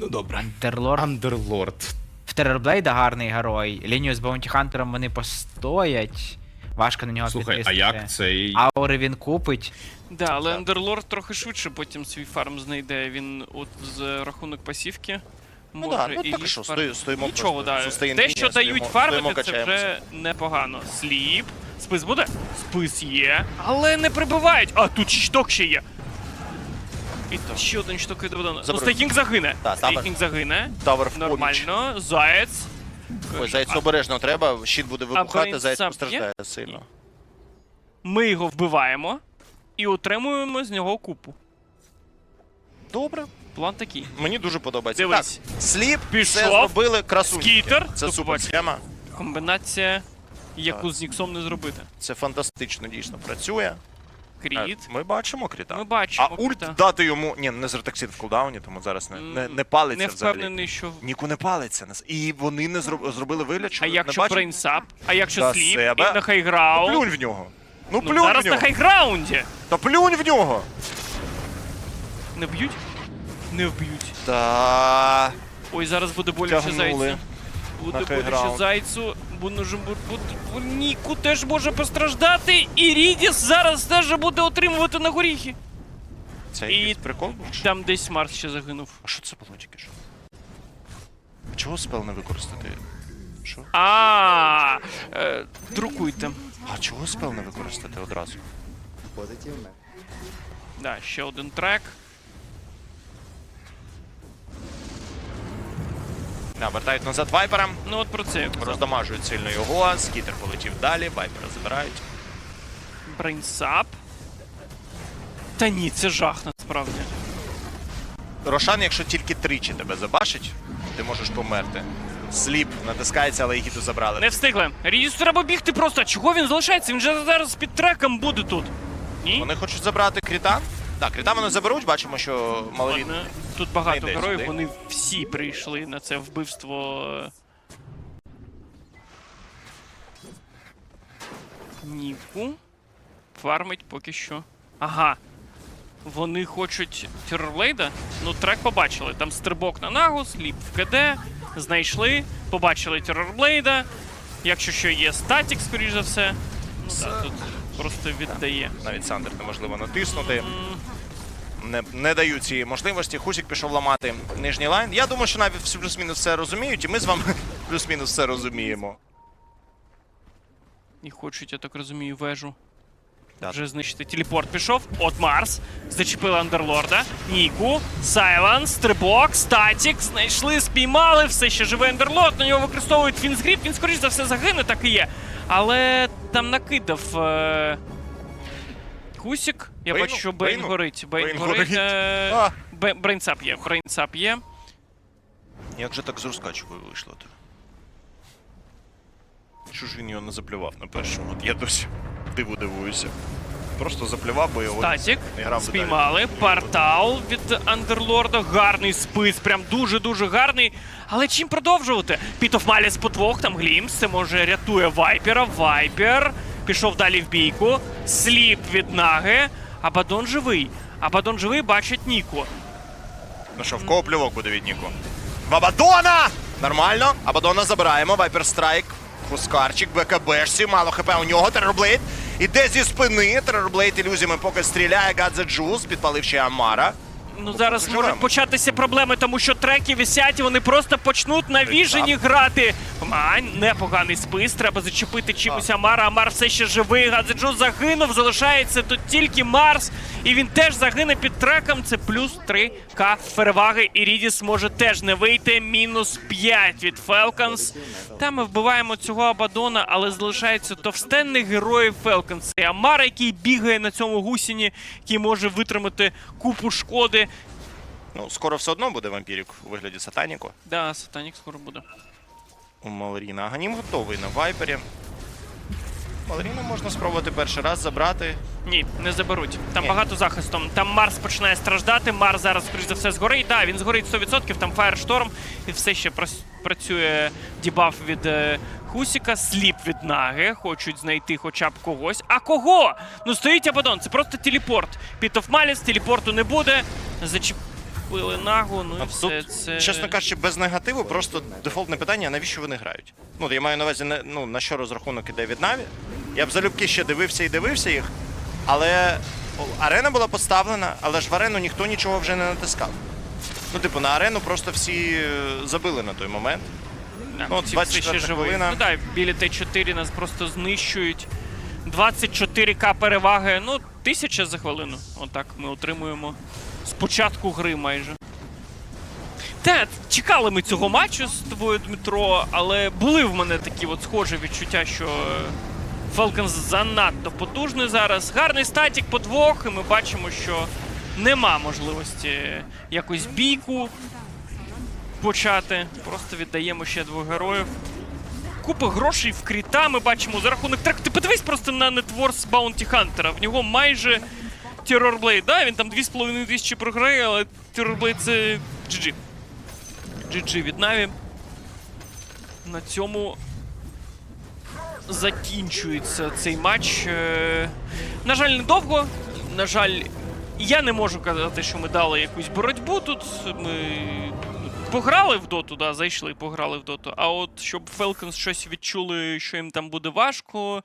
Ну добре. Андерлорд. Андерлорд. В Террорблейда гарний герой. Лінію з Баунті Хантером вони постоять. Важко на нього Слухай, а підтиснути. як цей. Аури він купить. Да, але Андерлорд трохи швидше потім свій фарм знайде. Він от з рахунок пасівки. Ну Може да, ну і так і що, фарм- стої- стоїмо Нічого, просто, да. сустейн Те, лінія, що дають стоїмо- фармити, це качаємося. вже непогано. Сліп. Спис буде? Спис є. Але не прибивають. А тут шток ще є. І ще один шток від Богдана. Ну. Стейкінг загине. Да, там- Стейкінг загине. Тавер в поміч. Нормально. Заєць. Ой, зайцю обережно треба, щит буде вибухати, Брейн заяць є? постраждає сильно. Ми його вбиваємо і отримуємо з нього купу. Добре, План такий. мені дуже подобається. Дивись. Так, сліп, Пішов. все зробили красуньки. Скітер. Це До супер побачення. схема. Комбінація, яку з Ніксом не зробити. Це фантастично дійсно працює. Кріт. Е, Ми бачимо кріта. Ми бачимо. А ульт Крита. дати йому. Ні, не з в кулдауні, тому зараз не, не, не палиться Не взагалі. що. Ніку не палиться. І вони не зробили вигляд, що А не якщо бачать. брейнсап, а якщо До сліп, і на хайграунд. Плюнь в нього. Ну Ну, плюнь зараз в на нього. хайграунді. Та плюнь в нього. Не вб'ють? Не вб'ють. Та Ой, зараз буде боляче зайцю. Буде боляче хайграунд. зайцю. Ж Ніку теж може постраждати. І Рідіс зараз теж буде отримувати на горіхи. це І- якийсь прикол був? чи? Там десь Марс ще загинув. А що це було тільки що? Чого спел не використати? Що? А, е, друкуйте. А чого спел не використати одразу? Позитивне. Да, ще один трек. Да, вертають назад вайпера, Ну от про це роздамажують сильно його, скітер полетів далі, вайпера забирають. Брейнсап. Та ні, це жах насправді. Рошан, якщо тільки тричі тебе забашить, ти можеш померти. Сліп натискається, але Егіду забрали. Не встигли. Рідісу треба бігти просто. Чого він залишається? Він же зараз під треком буде тут. Ні? Вони хочуть забрати кріта. Так, кріта вони заберуть, бачимо, що. Ладно. Тут багато Не йде героїв, сюди. вони всі прийшли на це вбивство. е, Ніку. Фармить поки що. Ага. Вони хочуть Террорлейда? Ну, трек побачили. Там стрибок на нагус, ліп в КД. Знайшли, побачили Террорблейда. Якщо що є статік, скоріш за все. Ну так, тут просто віддає. Навіть Сандер неможливо натиснути. Не, не дають цієї можливості. Хусік пішов ламати нижній лайн. Я думаю, що навіть всі плюс-мінус все розуміють, і ми з вами плюс-мінус все розуміємо. І хочуть, я так розумію, вежу. Да. Вже знищити телепорт пішов. От Марс. Зачепили Андерлорда. Ніку. Сайленс. Стрибок. Статік. Знайшли, спіймали. Все ще живе Андерлорд. На нього використовують Фінсгріп. Він, скоріш за все, загине, так і є. Але там накидав. Е... Хусік. Я Бейну? бачу, що Бейн Бейну? горить. Бейн, Бейн горить. горить. Е... Бе- Брейнсап є. Брейнсап є. Як же так з Рускачевою вийшло? він його не заплював на першому? От я досі диву дивуюся. Просто заплював, бо його Статік. би Спіймали. Портал від Андерлорда. Гарний спис, прям дуже-дуже гарний. Але чим продовжувати? Піт оф Маліс по двох, там Глімс. Це може рятує Вайпера. Вайпер. Пішов далі в бійку. Сліп від Наги. Абадон живий. Абадон живий бачить Ніку. Ну що, в кого плювок буде від Ніку? В Абадона! Нормально. Абадона забираємо. Вайпер Страйк. Хускарчик, БКБшці, мало хп у нього. Террорблейд. Іде зі спини. Террорблейд ілюзіями поки стріляє. Гадзе Джуз, підпалив ще Амара. Ну зараз Живемо. можуть початися проблеми, тому що треки висять, і вони просто почнуть на віжені грати. Мань, непоганий спис. Треба зачепити чимось Амара. Амар все ще живий. Гадзеджу загинув. Залишається тут тільки Марс. І він теж загине під треком. Це плюс 3к переваги. І Рідіс може теж не вийти. Мінус 5 від Фелконс. Та ми вбиваємо цього Абадона, але залишається товстенний герой Фелконс. І Амар, який бігає на цьому гусіні, який може витримати купу шкоди. Ну, скоро все одно буде вампірік у вигляді Сатаніку. Да, Сатанік скоро буде. у Малріна. Аганім готовий на вайпері. Малоріна можна спробувати перший раз забрати. Ні, не заберуть. Там Ні. багато захистом. Там Марс починає страждати. Марс зараз, скоріш за все, згорить. Так, він згорить 100%, там Фаєршторм. І все ще працює дебаф від е, Хусіка, сліп від Наги. Хочуть знайти хоча б когось. А кого? Ну стоїть Абадон, це просто телепорт. Піт оф Маліс, телепорту не буде. Зачіп... Нагу, ну і все тут, це. чесно кажучи, без негативу, просто дефолтне питання, навіщо вони грають? Ну, я маю на увазі, ну, на що розрахунок іде від Наві. Я б залюбки ще дивився і дивився їх, але арена була поставлена, але ж в арену ніхто нічого вже не натискав. Ну, типу, на арену просто всі е, забили на той момент. Да, Ну, всі 24 ще хвилина. Ну так, білі Т4 нас просто знищують. 24к переваги. Ну, тисяча за хвилину. Отак ми отримуємо з початку гри майже. Те, чекали ми цього матчу з тобою, Дмитро, але були в мене такі от схожі відчуття, що Falcons занадто потужний зараз. Гарний статік по двох, і ми бачимо, що нема можливості якось бійку почати. Просто віддаємо ще двох героїв. Купа грошей в кріта ми бачимо за рахунок трек. Ти подивись просто на Networth Bounty Hunter. В нього майже Terrorblade. Да, він там 2,5 тисячі програє, але Terrorblade це GG. GG від Наві. На цьому закінчується цей матч. Е, На жаль, недовго. На жаль, я не можу казати, що ми дали якусь боротьбу тут. Ми пограли в доту, да, зайшли, пограли в доту. А от щоб Falcons щось відчули, що їм там буде важко,